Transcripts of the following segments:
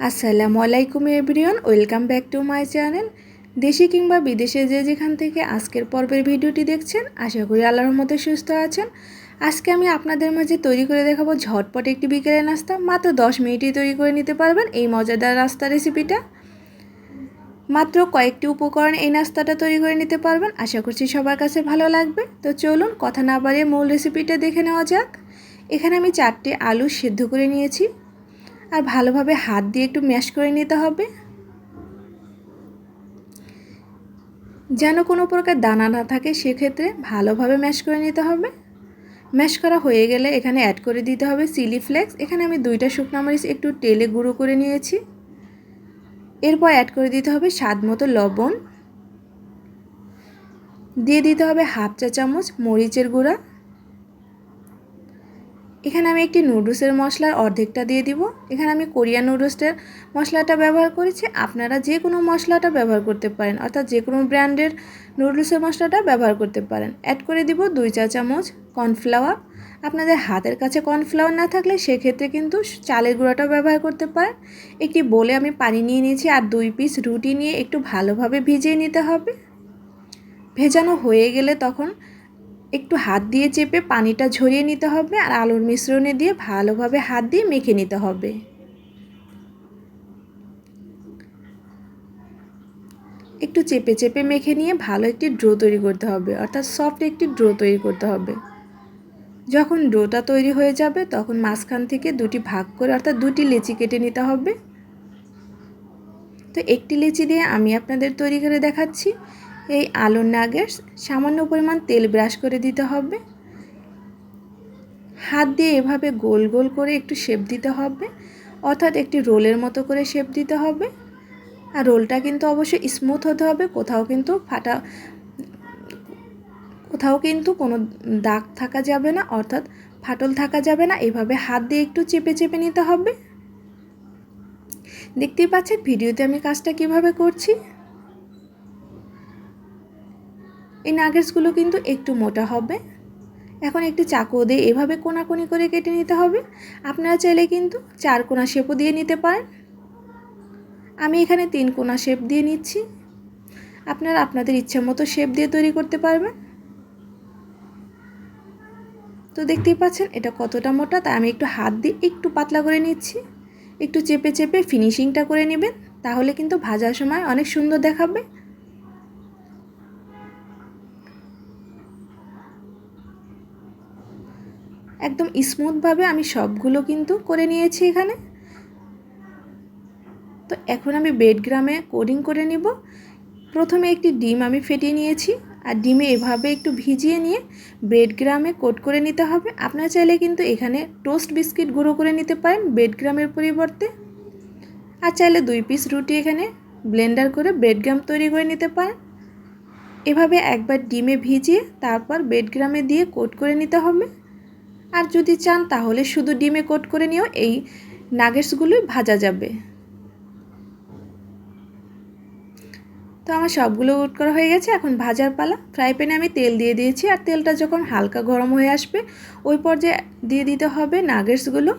আসসালামু আলাইকুম everyone, welcome back to my channel. দেশে কিংবা বিদেশে যে যেখান থেকে আজকের পর্বের ভিডিওটি দেখছেন, আশা করি আল্লাহর মতো সুস্থ আছেন। আজকে আমি আপনাদের মাঝে তৈরি করে দেখাবো ঝটপট একটি বিকেলের নাস্তা। মাত্র দশ মিনিটেই তৈরি করে নিতে পারবেন এই মজাদার নাস্তা রেসিপিটা। মাত্র কয়েকটি উপকরণ এই নাস্তাটা তৈরি করে নিতে পারবেন। আশা করছি সবার কাছে ভালো লাগবে। তো চলুন, কথা না বাড়িয়ে মূল রেসিপিটা দেখে নেওয়া যাক। এখানে আমি চারটে আলু সেদ্ধ করে নিয়েছি। আর ভালোভাবে হাত দিয়ে একটু ম্যাশ করে নিতে হবে। যেন কোনো প্রকার দানা না থাকে, সেক্ষেত্রে ভালোভাবে ম্যাশ করে নিতে হবে। ম্যাশ করা হয়ে গেলে এখানে অ্যাড করে দিতে হবে চিলি ফ্লেক্স এখানে আমি দুইটা শুকনো মরিচ একটু তেলে গুঁড়ো করে নিয়েছি। এরপর অ্যাড করে দিতে হবে স্বাদ মতো লবণ। দিয়ে দিতে হবে হাফ চা চামচ মরিচের গুঁড়া। এখানে আমি একটি নুডলসের মশলার অর্ধেকটা দিয়ে দিব। এখানে আমি কোরিয়ান নুডলসটার মশলাটা ব্যবহার করেছি। আপনারা যে কোনো মশলাটা ব্যবহার করতে পারেন, অর্থাৎ যে কোনো ব্র্যান্ডের নুডলসের মশলাটা ব্যবহার করতে পারেন। অ্যাড করে দিব দুই চা চামচ কর্নফ্লাওয়ার। আপনাদের হাতের কাছে কর্নফ্লাওয়ার না থাকলে সেক্ষেত্রে কিন্তু চালের গুঁড়াটাও ব্যবহার করতে পারেন। একটি বলে আমি পানি নিয়ে নিয়েছি আর দুই পিস রুটি নিয়ে একটু ভালোভাবে ভিজিয়ে নিতে হবে। ভেজানো হয়ে গেলে তখন একটু হাত দিয়ে চেপে পানিটা ঝরিয়ে নিতে হবে আর আলুর মিশ্রণে দিয়ে ভালোভাবে হাত দিয়ে মেখে নিতে হবে। একটু চেপে চেপে মেখে নিয়ে ভালো একটি ড্রো তৈরি করতে হবে, অর্থাৎ সফট একটি ড্রো তৈরি করতে হবে। যখন ডোটা তৈরি হয়ে যাবে তখন মাঝখান থেকে দুটি ভাগ করে, অর্থাৎ দুটি লেচি কেটে নিতে হবে। তো একটি লেচি দিয়ে আমি আপনাদের তৈরি করে দেখাচ্ছি। এই আলুর নাগেটস সামান্য পরিমাণ তেল ব্রাশ করে দিতে হবে। হাত দিয়ে এভাবে গোল গোল করে একটু শেপ দিতে হবে, অর্থাৎ একটি রোলের মতো করে শেপ দিতে হবে। আর রোলটা কিন্তু অবশ্যই স্মুথ হতে হবে, কোথাও কিন্তু ফাটা, কোথাও কিন্তু কোনো দাগ থাকা যাবে না, অর্থাৎ ফাটল থাকা যাবে না। এভাবে হাত দিয়ে একটু চেপে চেপে নিতে হবে। দেখতেই পাচ্ছেন ভিডিওতে আমি কাজটা কীভাবে করছি? এই নাগেটসগুলো কিন্তু একটু মোটা হবে। এখন একটু চাকু দিয়ে এভাবে কোনাকুনি করে কেটে নিতে হবে। আপনারা চাইলে কিন্তু চার কোনা শেপও দিয়ে নিতে পারেন। আমি এখানে তিন কোনা শেপ দিয়ে নিচ্ছি। আপনারা আপনাদের ইচ্ছা মতো শেপ দিয়ে তৈরি করতে পারবেন। তো দেখতেই পাচ্ছেন, এটা কতটা মোটা, তাই আমি একটু হাত দিয়ে একটু পাতলা করে নিচ্ছি। একটু চেপে চেপে ফিনিশিংটা করে নেবেন, তাহলে কিন্তু ভাজার সময় অনেক সুন্দর দেখাবে। একদম স্মুথভাবে আমি সবগুলো কিন্তু করে নিয়েছি এখানে। তো এখন আমি বেডগ্রামে কোডিং করে নিব। প্রথমে একটি ডিম আমি ফেটিয়ে নিয়েছি আর ডিমে এভাবে একটু ভিজিয়ে নিয়ে ব্রেড গ্রামে কোট করে নিতে হবে। আপনারা চাইলে কিন্তু এখানে টোস্ট বিস্কিট গুঁড়ো করে নিতে পারেন ব্রেড গ্রামের পরিবর্তে। আর চাইলে দুই পিস রুটি এখানে ব্লেন্ডার করে ব্রেড গ্রাম তৈরি করে নিতে পারেন। এভাবে একবার ডিমে ভিজিয়ে তারপর ব্রেড গ্রামে দিয়ে কোট করে নিতে হবে। আর যদি চান, তাহলে শুধু ডিমে কোট করে নিয়েও এই নাগেটসগুলোই ভাজা যাবে। তো আমার সবগুলো উট করা হয়ে গেছে, এখন ভাজার পালা। ফ্রাই প্যানে আমি তেল দিয়ে দিয়েছি, আর তেলটা যখন হালকা গরম হয়ে আসবে, ওই পর্যায়ে দিয়ে দিতে হবে নাগেটসগুলো।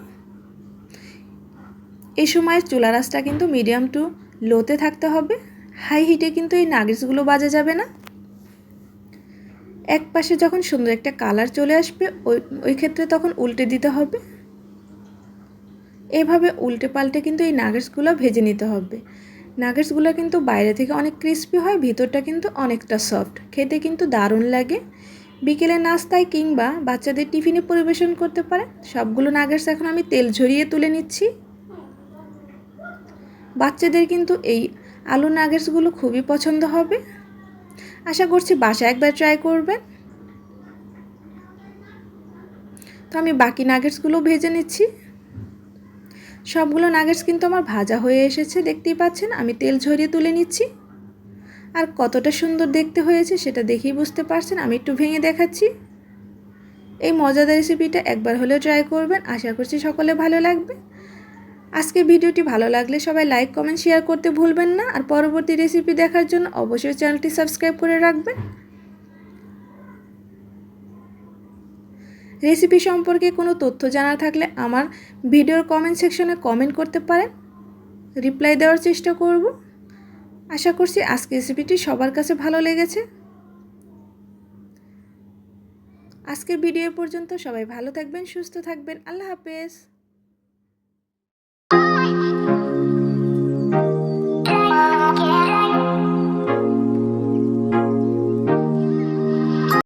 এই সময় চুলা রাসটা কিন্তু মিডিয়াম টু লোতে থাকতে হবে। হাই হিটে কিন্তু এই নাগেটসগুলো বাজা যাবে না। এক পাশে যখন সুন্দর একটা কালার চলে আসবে, ওই ওই ক্ষেত্রে তখন উল্টে দিতে হবে। এভাবে উল্টে পাল্টে কিন্তু এই নাগেটসগুলো ভেজে নিতে হবে। নাগেটসগুলো কিন্তু বাইরে থেকে অনেক ক্রিস্পি হয়, ভিতরটা কিন্তু অনেকটা সফট। খেতে কিন্তু দারুণ লাগে। বিকেলে নাস্তায় কিংবা বাচ্চাদের টিফিনে পরিবেশন করতে পারে। সবগুলো নাগেটস এখন আমি তেল ঝরিয়ে তুলে নিচ্ছি। বাচ্চাদের কিন্তু এই আলু নাগেটসগুলো খুবই পছন্দ হবে। আশা করছি বাসা একবার ট্রাই করবেন। তো আমি বাকি নাগেটসগুলো ভেজে নিচ্ছি। সবগুলো নাগেটস কিন্তু আমার ভাজা হয়ে এসেছে, দেখতেই পাচ্ছেন? আমি তেল ঝরিয়ে তুলে নিচ্ছি। আর কতটা সুন্দর দেখতে হয়েছে সেটা দেখেই বুঝতে পারছেন? আমি একটু ভেঙে দেখাচ্ছি। এই মজাদার রেসিপিটা একবার হলেও ট্রাই করবেন। আশা করছি সকলে ভালো লাগবে। আজকের ভিডিওটি ভালো লাগলে সবাই লাইক কমেন্ট শেয়ার করতে ভুলবেন না। আর পরবর্তী রেসিপি দেখার জন্য অবশ্যই চ্যানেলটি সাবস্ক্রাইব করে রাখবেন। রেসিপি সম্পর্কে কোনো তথ্য জানা থাকলে আমার ভিডিওর কমেন্ট সেকশনে কমেন্ট করতে পারেন। রিপ্লাই দেওয়ার চেষ্টা করব। আশা করছি আজকে রেসিপিটি সবার কাছে ভালো লেগেছে। আজকের ভিডিও পর্যন্ত সবাই ভালো থাকবেন, সুস্থ থাকবেন। আল্লাহ হাফেজ।